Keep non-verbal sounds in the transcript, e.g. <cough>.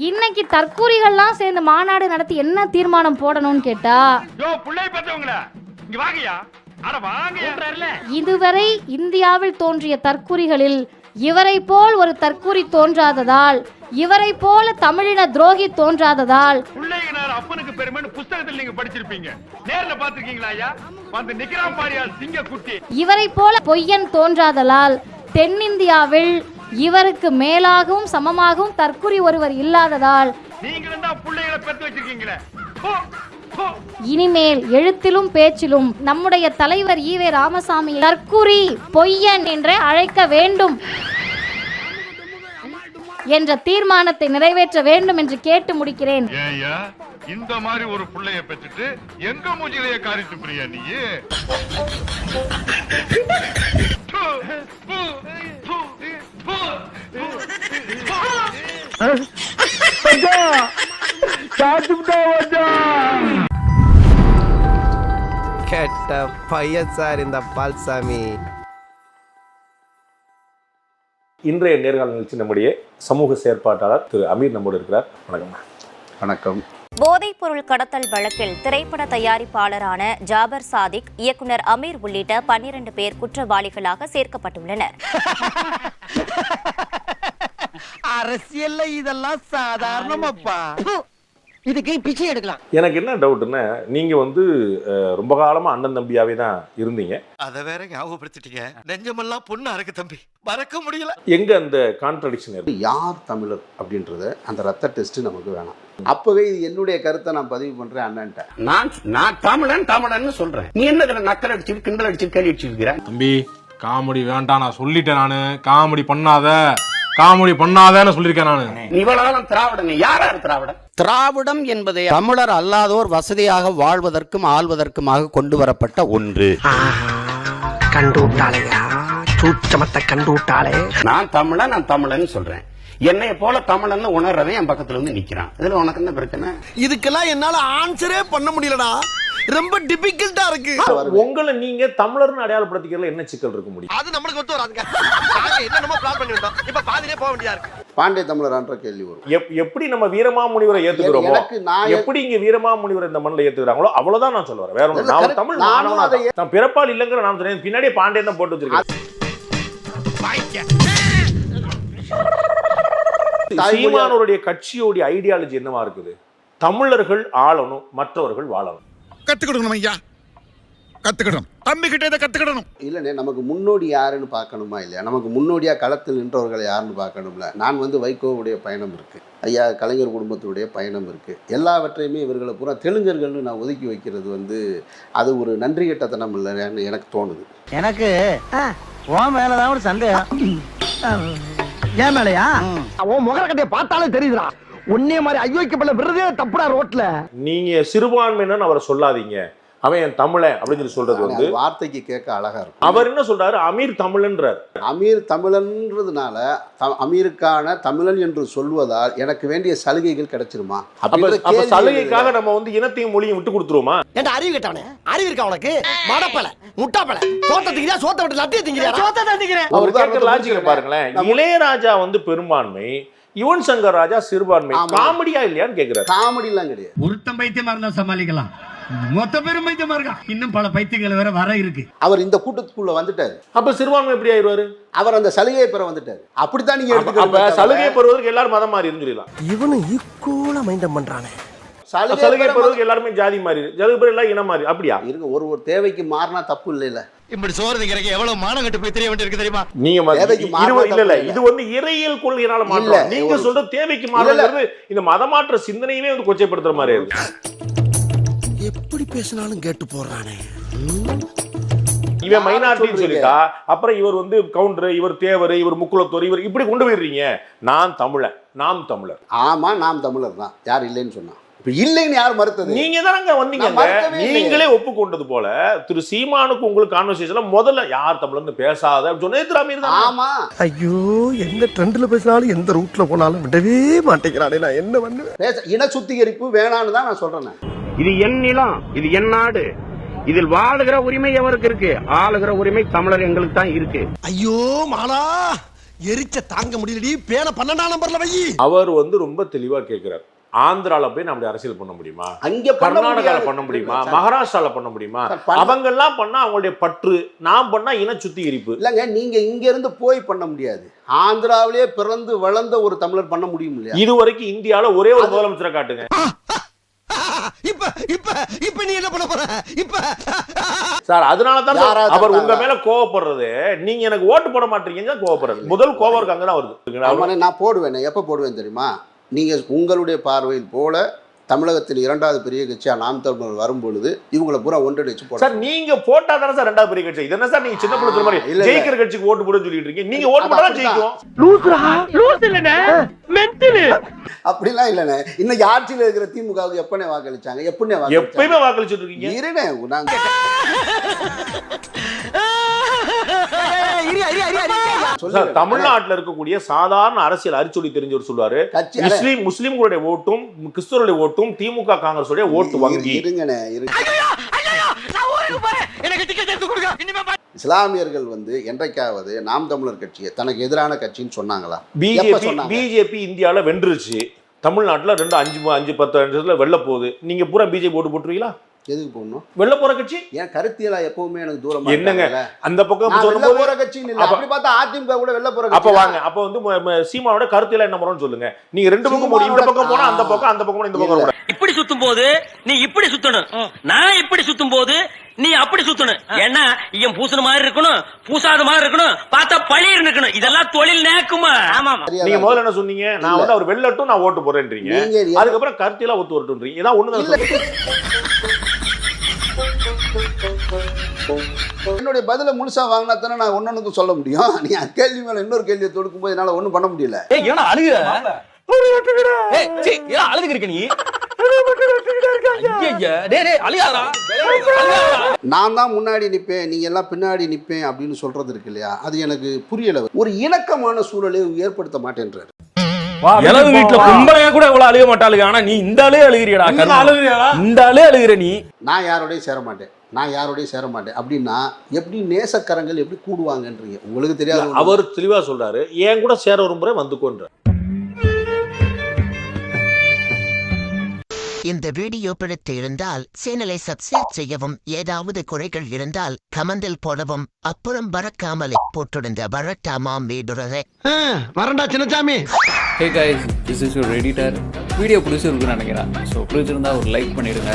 இன்னைக்கு தற்கூரிகள்லாம் சேர்ந்து மாநாடு நடத்தி என்ன தீர்மானம் போடணும்னு கேட்டா யோ புள்ளை பெற்றவங்கள. இங்க வாங்கயா அட வாங்க இதுவரை இந்தியாவில் தோன்றிய தற்குறிகளில் இவரை போல் ஒரு தற்குறி தோன்றாததால் இவரை போல தமிழின துரோகி தோன்றாததால் அப்பனுக்கு பெருமைன்னு புஸ்தகத்தில் நீங்க படிச்சிருப்பீங்க. நேர்ல பாத்திருக்கீங்களா ஐயா? வந்து நிக்கிறான் பாரியா சிங்க குட்டி இவரை போல பொய்யன் தோன்றாதலால் தென்னிந்தியாவில் இவருக்கு மேலாகவும் சமமாகவும் தற்குறி ஒருவர் இல்லாததால். இனிமேல் எழுத்திலும் பேச்சிலும் நம்முடைய தலைவர் ஈவே ராமசாமி தற்குறி பொய்யன் என்றே அழைக்க வேண்டும் என்ற தீர்மானத்தை நிறைவேற்ற வேண்டும் என்று கேட்டு முடிக்கிறேன். இந்த மாதிரி ஒரு புள்ளைய பெற்றுட்டு எங்க மூஞ்சிலைய காரி துப்புறியா நீ கெட்ட பையன் சார் இந்த பால்சாமி. இன்றைய நேர்காணல் நிகழ்ச்சி நம்முடைய சமூக செயற்பாட்டாளர் திரு அமீர் நம்மோடு இருக்கிறார். வணக்கம். வணக்கம். போதைப்பொருள் கடத்தல் வழக்கில் திரைப்பட தயாரிப்பாளரான ஜாபர் சாதிக் இயக்குனர் அமீர் உள்ளிட்ட பன்னிரண்டு பேர் குற்றவாளிகளாக சேர்க்கப்பட்டுள்ளனர். <laughs> அரசியல்ல இதெல்லாம் சாதாரணமாப்பா. இதுக்கு பிச்சை எடுக்கலாம். எனக்கு என்ன டவுட்னா நீங்க வந்து ரொம்ப காலமா அண்ணன் தம்பியாவே தான் இருந்தீங்க. அத வேற ஞாபகப்படுத்திட்டீங்க. நெஞ்சமெல்லாம் பொண்ணு அறக்கு தம்பி. மறக்க முடியல. எங்க அந்த கான்ட்ரடிக்ஷன் இருக்கு? யார் தமிழர் அப்படின்றத அந்த ரத்த டெஸ்ட் நமக்கு வேணாம். அப்பவே இது என்னுடைய கருத்தை நான் பதிவு பண்றேன் அண்ணன்ட்ட. நான் நான் தமிழன் தமிழன்னு சொல்றேன். நீ என்ன இதுல நக்கல் அடிச்சு கிண்டல் அடிச்சு கேள்வி அடிச்சிருக்கிற தம்பி காமெடி வேண்டாம் நான் சொல்லிட்டேன் நானு. காமெடி பண்ணாத. காமெடி பண்ணாதேன்னு சொல்லியிருக்கேன் நானு. இவ்வளவு திராவிடன் நீ யாரா இரு திராவிடன் திராவிடம் என்பதை தமிழர் அல்லாதோர் வசதியாக வாழ்வதற்கும் ஆள்வதற்குமாக கொண்டு வரப்பட்ட ஒன்று. கண்டு விட்டாளையா சூச்சமத்தை கண்டு நான் தமிழன் நான் தமிழன்னு சொல்றேன். என்னைய போல தமிழன்னு உணர்றவன் என் பக்கத்துல வந்து நிக்கிறான். இதுல உனக்கு என்ன பிரச்சனை? இதுக்கெல்லாம் என்னால ஆன்சரே பண்ண முடியலடா. ரொம்ப டிபிகல்ட்டா இருக்கு. உங்களை நீங்க தமிழர்னு அடையாளப்படுத்திக்கிறதுல என்ன சிக்கல் இருக்க முடியும்? அது நம்மளுக்கு ஒத்து வராதுங்க. என்னென்னமோ பிளான் பண்ணி வந்தோம் இப்ப பாதிலே போக வேண்டியதா இருக்கு. பாண்டிய தமிழரான்ற கேள்வி வரும். எப்- எப்படி நம்ம வீரமாமுனிவரை ஏத்துக்கிறோமோ எனக்கு நான் எப்படி இங்க வீரமாமுனிவரை இந்த மண்ணில் ஏத்துக்கிறாங்களோ அவ்வளவுதான் நான் சொல்ல வரேன். வேற ஒண்ணு இல்ல, நான். தமிழ் நானும் அதை. நான் பிறப்பால் இல்லைங்கிற நான் சொன்னேன். பின்னாடியே பாண்டியன் தான் போட்டு வச்சிருக்கேன். சீமானோருடைய கட்சியோடைய ஐடியாலஜி என்னவா இருக்குது? தமிழர்கள் ஆளணும் மற்றவர்கள் வாழணும். கத்துக்கிடணும் ஐயா. கத்துக்கிடணும் தம்பி கிட்ட இதை கத்துக்கிடணும் இல்லைண்ணே நமக்கு முன்னோடி யாருன்னு பார்க்கணுமா இல்லையா? நமக்கு முன்னோடியா களத்தில் நின்றவர்கள் யாருன்னு பார்க்கணும்ல? நான் வந்து வைகோவுடைய பயணம் இருக்கு. ஐயா கலைஞர் குடும்பத்துடைய பயணம் இருக்கு. எல்லாவற்றையுமே இவர்களை பூரா தெலுங்கர்கள்னு நான் ஒதுக்கி வைக்கிறது வந்து அது ஒரு நன்றி கெட்டத்தனம் இல்லைன்னு எனக்கு தோணுது. எனக்கு உன் மேலதான் ஒரு சந்தேகம். ஏன் மேலையா? உன் முகரக்கட்டைய பார்த்தாலே தெரியுதுடா. உன்னே மாதிரி ஐயோக்கப்பட்ட விருதே தப்புடா ரோட்ல. நீங்க சிறுபான்மையினர் அவரை சொல்லாதீங்க. அவன் என் தமிழன் அப்படின்னு சொல்லி சொல்றது வந்து வார்த்தைக்கு கேட்க அழகா இருக்கும். அவர் என்ன சொல்றாரு? அமீர் தமிழன்றார். அமீர் தமிழன்றதுனால அமீருக்கான தமிழன் என்று சொல்வதால் எனக்கு வேண்டிய சலுகைகள் கிடைச்சிருமா? அப்ப சலுகைக்காக. நம்ம வந்து இனத்தையும் மொழியும் விட்டு கொடுத்துருவோமா? ஏன்டா அறிவு கேட்டவனே? அறிவு இருக்கா உனக்கு? மடப்பல முட்டாப்பல. திங்கிறியா? சோத்த விட்டு லட்டிய சோத்த திங்கிறேன். அவர் கேட்கிற. பாருங்களேன். இளையராஜா வந்து பெரும்பான்மை யுவன் சங்கர் ராஜா சிறுபான்மை. காமெடியா இல்லையான்னு கேக்குறாரு. காமெடிலாம் கிடையாது. ஒருத்தன் பைத்தியமா இருந்தா சமாளிக்கலாம். மொத்த பேரும் பைத்தியமா இருக்கான் இன்னும் பல பைத்தியங்கள் வேற வர இருக்கு. அவர் இந்த கூட்டத்துக்குள்ள வந்துட்டாரு. அப்ப சிறுபான்மை எப்படி ஆயிடுவாரு? அவர் அந்த சலுகையை பெற வந்துட்டாரு. அப்படித்தான் நீங்க சலுகை பெறுவதற்கு எல்லாரும் மதம் மாறி சொல்லிடலாம் இவனு ஈக்குவலா மைண்டம் பண்றானே. சலுகை சலுகை பெற பெறுவதற்கு எல்லாருமே ஜாதி மாறி சலுகை பெற எல்லாம் இனம் மாறி அப்படியா? இருங்க ஒரு ஒரு தேவைக்கு மாறினா தப்பு இல்லைல்ல இப்படி சோறு திங்கிறக்கு எவ்வளவு மானம் கட்டு போய் தெரிய வேண்டியிருக்கு தெரியுமா? நீங்க இல்ல இல்ல. இது வந்து இறையியல் கொள்கையினால மாற்றம் நீங்க சொல்ற தேவைக்கு. மாறுறது இந்த மதமாற்ற சிந்தனையுமே வந்து கொச்சைப்படுத்துற மாதிரி இருக்கு. எப்படி பேசினாலும் கேட்டு போடுறானே. இவன் மைனாரிட்டின்னு? சொல்லிட்டா அப்புறம் இவர் வந்து கவுண்டர் இவர் தேவர் இவர் முக்குலத்தோர் இவர் இப்படி கொண்டு போயிடுறீங்க. நான் தமிழன் நாம் தமிழர். ஆமா நாம் தமிழர் தான். யார் இல்லைன்னு சொன்னா. இப்ப இல்லைன்னு யார் மறுத்தது? நீங்க தானங்க வந்தீங்க. நீங்களே ஒப்புக்கொண்டது போல திரு சீமானுக்கு உங்களுக்கு கான்வர்சேஷன்ல முதல்ல யார் தமிழர்னு பேசாத அப்படின்னு சொன்னது திரு அமீர் தான்? ஆமா. ஐயோ எந்த ட்ரெண்ட்ல பேசினாலும் எந்த ரூட்ல போனாலும் விடவே மாட்டேங்கிறானே நான் என்ன பண்ணுவேன்? பேச இன சுத்திகரிப்பு வேணான்னு தான் நான் சொல்றேன். இது என் நிலம் இது என் நாடு. இதில் வாழுகிற உரிமை எவருக்கு இருக்கு? ஆளுகிற உரிமை தமிழர் எங்களுக்கு தான் இருக்கு. ஐயோ மாலா எரிச்ச தாங்க முடியலடி. பேன பன்னெண்டாம் நம்பர்ல வை. அவர் வந்து ரொம்ப தெளிவா கேட்கிறார் ஆந்திரால போய் நம்ம அரசியல் பண்ண முடியுமா? அங்க முடியாது. பண்ண முடியுமா? மகாராஷ்டிரால பண்ண முடியுமா? அவங்க எல்லாம் பண்ணா அவங்களுடைய பற்று நாம் பண்ணா இன சுத்திகரிப்பு. இல்லைங்க நீங்க இங்க இருந்து போய் பண்ண முடியாது. ஆந்திராவிலே பிறந்து வளர்ந்த ஒரு தமிழர் பண்ண முடியும் இல்லையா? இது வரைக்கும் இந்தியால ஒரே ஒரு முதலமைச்சரை காட்டுங்க. இப்ப இப்ப இப்ப நீ என்ன பண்ண போற? இப்ப சார் அதனால தான் அவர் உங்க? மேல கோவப்படுறது. நீங்க எனக்கு ஓட்டு போட மாட்டீங்க கோவப்படுறது. முதல் கோவம் இருக்கு அங்கதான் வருது. நான் போடுவேன். எப்ப போடுவேன் தெரியுமா? நீங்க உங்களுடைய பார்வையில் போல தமிழகத்தில் இரண்டாவது பெரிய கட்சியா நாம் தமிழர் வரும் பொழுது இவங்களை பூரா ஒன்றிணைச்சு போட சார் நீங்க போட்டா தானே சார் ரெண்டாவது பெரிய கட்சி? இது என்ன சார் நீங்க சின்ன பிள்ளை மாதிரி. ஜெயிக்கிற கட்சிக்கு ஓட்டு போடுன்னு சொல்லிட்டு இருக்கீங்க. நீங்க ஓட்டு போட்டா. ஜெயிக்கும். அப்படிலாம் இல்லைண்ணே. இன்னைக்கு ஆட்சியில் இருக்கிற திமுகவுக்கு எப்பனே வாக்களிச்சாங்க? எப்பனே வாக்களிச்சாங்க? எப்பயுமே வாக்களிச்சுட்டு இருக்கீங்க. இருனே நாங்க சொல்லுங்க. தமிழ்நாட்டுல இருக்கக்கூடிய சாதாரண அரசியல் அரிச்சொலி தெரிஞ்சவர் சொல்லுவாரு. கட்சி முஸ்லீம் முஸ்லீம்களுடைய ஓட்டும் கிறிஸ்தவருடைய ஓட்டும் திமுக காங்கிரஸ் உடைய ஓட்டு வங்கி. இஸ்லாமியர்கள் வந்து என்றைக்காவது நாம் தமிழர் கட்சியை தனக்கு எதிரான கட்சின்னு சொன்னாங்களா? பிஜேபி சொன்னாங்க? பிஜேபி இந்தியால வென்றுருச்சு. தமிழ்நாட்டுல ரெண்டு அஞ்சு அஞ்சு பத்து வருஷத்துல வெள்ள போகுது. நீங்க பூரா பிஜேபி ஓட்டு போட்டுருவீங்களா? எதுக்கு போடணும்? வெள்ள போற கட்சி? ஏன் கருத்தியலா எப்பவுமே எனக்கு தூரமா என்னங்க? அந்த பக்கம் வெளில சொல்லும்போது போற கட்சின்னு இல்ல. அப்ப- அப்படி பார்த்தா அதிமுக கூட வெளில போற அப்ப கட்சி வாங்க. அப்ப வந்து சீமானோட கருத்தியெல்லாம் என்ன பண்ணுறோம்னு சொல்லுங்க. நீங்க ரெண்டு பக்கம் போடு இந்த பக்கம் போனா அந்த பக்கம் அந்த பக்கம் இந்த பக்கம் இப்படி சுத்தும் போது நீ இப்படி சுத்தணும். நான் இப்படி சுத்தும் போது நீ அப்படி சுத்தணும். ஏன்னா இவன் பூசுன மாதிரி இருக்கணும் பூசாத மாதிரி இருக்கணும் பார்த்தா பழி இருக்கணும் இதெல்லாம் தொழில் நேக்குமா? ஆமா நீங்க முதல்ல என்ன சொன்னீங்க? நான் வந்து அவர் வெள்ளட்டும் நான் ஓட்டு போறேன்றீங்க அதுக்கப்புறம் கருத்தியெல்லாம் ஒத்து வரட்டும்ன்றீங்க. இதான் ஒண்ணு இல்ல. என்னுடைய பதில முழுசா வாங்கினா தானே நான் ஒன்னொன்னுக்கு சொல்ல முடியும். நீ கேள்வி மேல இன்னொரு கேள்வியை தொடுக்கும் போது என்னால ஒண்ணும் பண்ண முடியல. ஏன்னா அழுகுற? அழுதுக்கு இருக்க நீ? நான் தான் முன்னாடி நிப்பேன் நீங்க எல்லாம் பின்னாடி நிப்பேன் அப்படின்னு சொல்றது இருக்கு இல்லையா? அது எனக்கு புரியல. ஒரு இணக்கமான சூழலை ஏற்படுத்த மாட்டேன்றாரு. இளவு வீட்டுல கும்பலையா கூட இவ்வளவு அழுக மாட்டாளுங்க. ஆனா நீ இந்த ஆளே அழுகிறியடா இந்த அழுகிற நீ. நான் யாரோடய சேர மாட்டேன். நான் யாரோடய சேர மாட்டேன். அப்படின்னா எப்படி நேசக்கரங்கள் எப்படி கூடுவாங்கன்றீங்க? உங்களுக்கு தெரியாது. அவர் தெளிவா சொல்றாரு. என் கூட சேர விரும்புற வந்துக்கோன்ற. இந்த வீடியோ பிடித்து இருந்தால் சேனலை சப்ஸ்கிரைப் செய்யவும் ஏதாவது குறைகள் இருந்தால் கமெண்டில் போடவும் அப்புறம் பறக்காமலே போட்டிருந்த வரட்டாமாம் வீடுறதை வரண்டா Chinnasamy hey guys this is your editor video பிடிச்சிருக்குன்னு நினைக்கிறேன். ஸோ பிடிச்சிருந்தா ஒரு லைக் பண்ணிடுங்க.